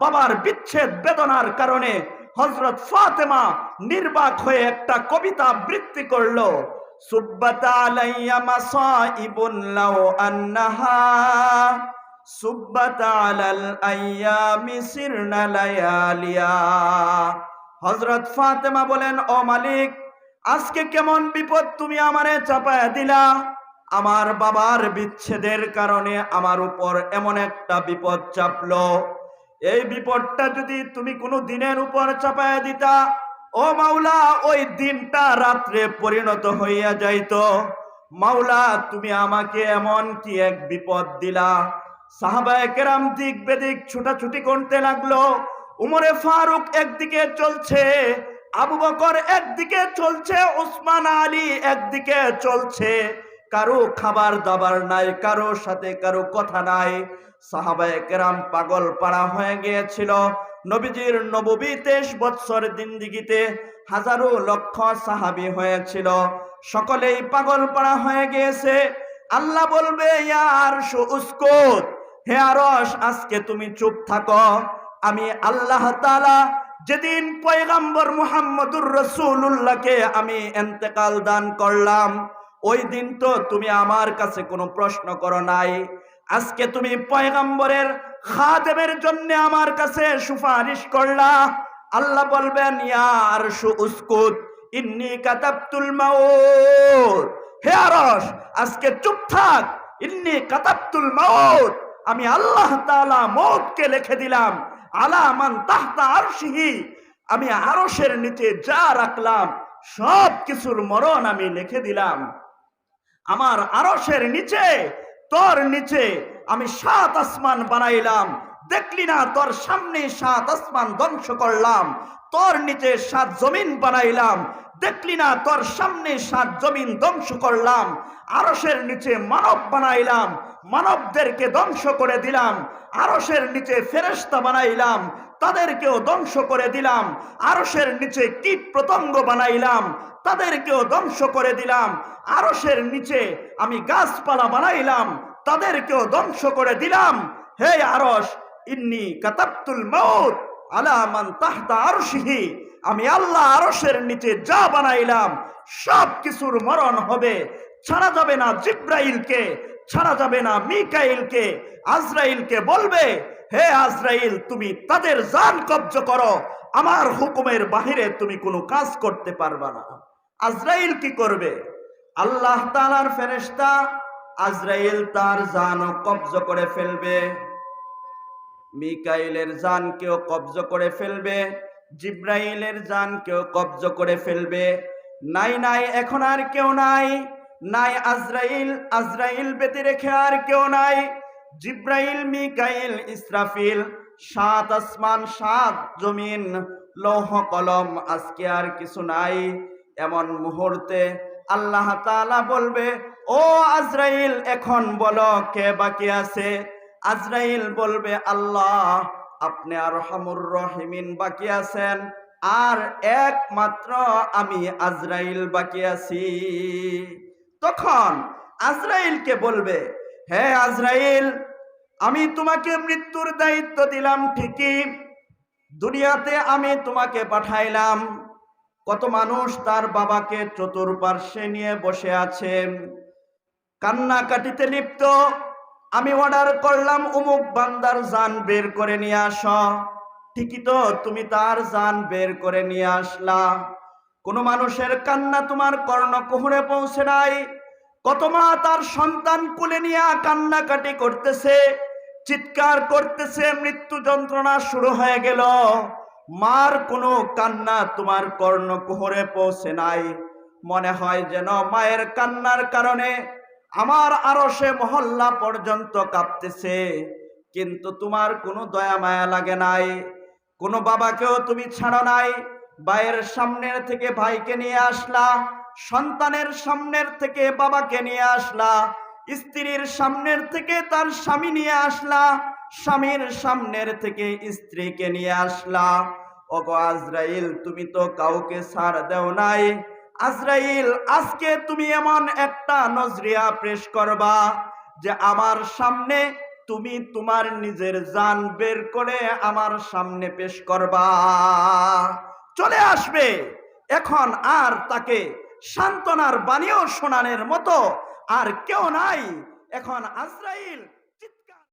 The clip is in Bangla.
বাবার বিচ্ছেদ বেদনার কারণে হজরত ফাতেমা নির্বাক হয়ে একটা কবিতা বৃত্তি করল লাউ আন্নাহা হজরত ফাতেমা বলেন, ও মালিক, আজকে কেমন বিপদ তুমি আমারে চাপায়া দিলা? আমার বাবার বিচ্ছেদের কারণে আমার উপর এমন একটা বিপদ চাপলো। এই বিপদটা যদি তুমি কোনো দিনের উপর চাপায়া দিতা, ও মাওলা, ওই দিনটা রাত্রে পরিণত হইয়া যাইত। মাওলা, তুমি আমাকে এমন কি এক বিপদ দিলা? সাহাবায়ে কেরাম দিক বেদিক ছুটাছুটি করতে লাগল। উমরে ফারুক একদিকে চলছে, আবু বকর একদিকে চলছে ওসমান আলী একদিকে চলছে। কারও খাবার দাবার নাই, কারও সাথে কারও কথা নাই। সাহাবায়ে কেরাম পাগল পাড়া হয়ে গিয়েছিল। নবীজির নববী তেইশ বৎসর দিনদিগিতে হাজারো লক্ষ সাহাবি হয়েছিল। সকলেই পাগল পাড়া হয়ে গিয়েছে। আল্লাহ বলবে, ইয়ার উস্কুত। হে আরস আজকে তুমি চুপ থাকো। আমি আল্লাহ তালা যেদিন পয়গাম্বর মুহাম্মদুর রসুল্লাহকে আমি এন্তেকাল দান করলাম, ওই দিন তো তুমি আমার কাছে কোনো প্রশ্ন করো নাই। আজকে তুমি পয়গাম্বরের খাদেমের জন্য আমার কাছে সুপারিশ করলা। আল্লাহ বলবেন ইয়ার সু উস্কুত, ইন্নি কাতাবতুল মাউত। হে আরশ, আজকে চুপ থাক। ইন্নি কাতাবতুল মাউত, আমি আল্লাহ তাআলা মৌতকে লিখে দিলাম। আলা মান তাহতা আরশিহি, আমি আরশের নিচে যা রাখলাম সব কিছুর মরণ আমি লিখে দিলাম। আমার আরশের নিচে তোর নিচে আমি সাত আসমান বানাইলাম। দেখলি না তোর সামনে সাত আসমান ধ্বংস করলাম। তোর নিচে সাত জমিন বানাইলাম। দেখলি না তোর সামনে সাত জমিন ধ্বংস করলাম। আরশের নিচে মানব বানাইলাম। মানবদেরকে ধ্বংস করে দিলাম। আরশের নিচে ফেরেশতা বানাইলাম। তাদেরকেও ধ্বংস করে দিলাম। আরশের নিচে কীট প্রতঙ্গ বানাইলাম? তাদেরকেও ধ্বংস করে দিলাম। আরশের নিচে আমি গাছপালা বানাইলাম। তাদেরকেও ধ্বংস করে দিলাম। হে আরস ইন্নি কাতাবতুল মৌত আলা মান তাহতা আরশিহি। আমি আল্লাহ আরশের নিচে যা বানাইলাম, সব কিছুর মরণ হবে। ছাড়া যাবে না জিব্রাইলকে, ছাড়া যাবে না মিকাইলকে। আজরাইলকে বলবে হে আজরাইল, তুমি তাদের জান কব্জ করো। আমার হুকুমের বাহিরে তুমি কোনো কাজ করতে পারবা না। আজরাইল কি করবে? আল্লাহ তাআলার ফেরেশতা আজরাইল তার জান কব্জ করে ফেলবে। মিকাইলের জান কেউ কব্জ করে ফেলবে। জিব্রাইলের জান কেউ কব্জ করে ফেলবে। নাই নাই, এখন আর কেউ নাই। নাই, আজরাইল আজরাইল বেঁধে রেখে আর কেউ নাই। জিব্রাইল, মিকাইল, ইসরাফিল, সাত আসমান, সাত জমিন, লৌহ, কলম, আজকে আর কিছু নাই। এমন মুহূর্তে আল্লাহ তাআলা বলবে, ও আজরাইল, এখন বলো কে বাকি আছে? আজরাইল বলবে, আল্লাহ, আপনি আর হামুর রহিমিন বাকি আছেন। আর একমাত্র আমি আজরাইল বাকি আছি। তখন আজরাইলকে বলবে, হে আজরাইল আমি তোমাকে মৃত্যুর দায়িত্ব দিলাম ঠিকই। দুনিয়াতে আমি তোমাকে পাঠাইলাম। কত মানুষ তার বাবাকে চতুর্পার্শ্বে নিয়ে বসে আছে। কান্না কাটিতে লিপ্ত। আমি অর্ডার করলাম উমুক বান্দার জান বের করে নিয়ে আস। ঠিকই তো, তুমি তার জান বের করে নিয়ে আসলা। কোন মানুষের কান্না তোমার কর্ণকুহরে পৌঁছে নাই। কত মা তার সন্তান কুলে নিয়ে কান্নাকাটি করতেছে। চিৎকার করতেছে, মৃত্যু যন্ত্রণা শুরু হয়ে গেল। মার কোনো কান্না তোমার কর্ণকুহরে পৌঁছে নাই। মনে হয় যেন মায়ের কান্নার কারণে আমার আরও সে মহল্লা পর্যন্ত কাঁপতেছে। কিন্তু তোমার কোনো দয়া মায়া লাগে নাই। কোনো বাবাকেও তুমি ছাড়ো নাই। ভাইয়ের সামনের থেকে ভাইকে নিয়ে আসলা, সন্তানের সামনের থেকে বাবাকে নিয়ে আসলা। স্ত্রীর সামনের থেকে তার স্বামী নিয়ে আসলা, স্বামীর সামনের থেকে স্ত্রীকে নিয়ে আসলা। ওগো আজরাইল, তুমি তো কাউকে ছাড় দেও নাই। আজরাইল, আজকে তুমি এমন একটা নজরিয়া পেশ করবা যে আমার সামনে তুমি তোমার নিজের জান বের করে আমার সামনে পেশ করবা। চলে আসবে। এখন আর তাকে সান্ত্বনার বাণীও শোনানোর মতো আর কেউ নাই। এখন আজরাইল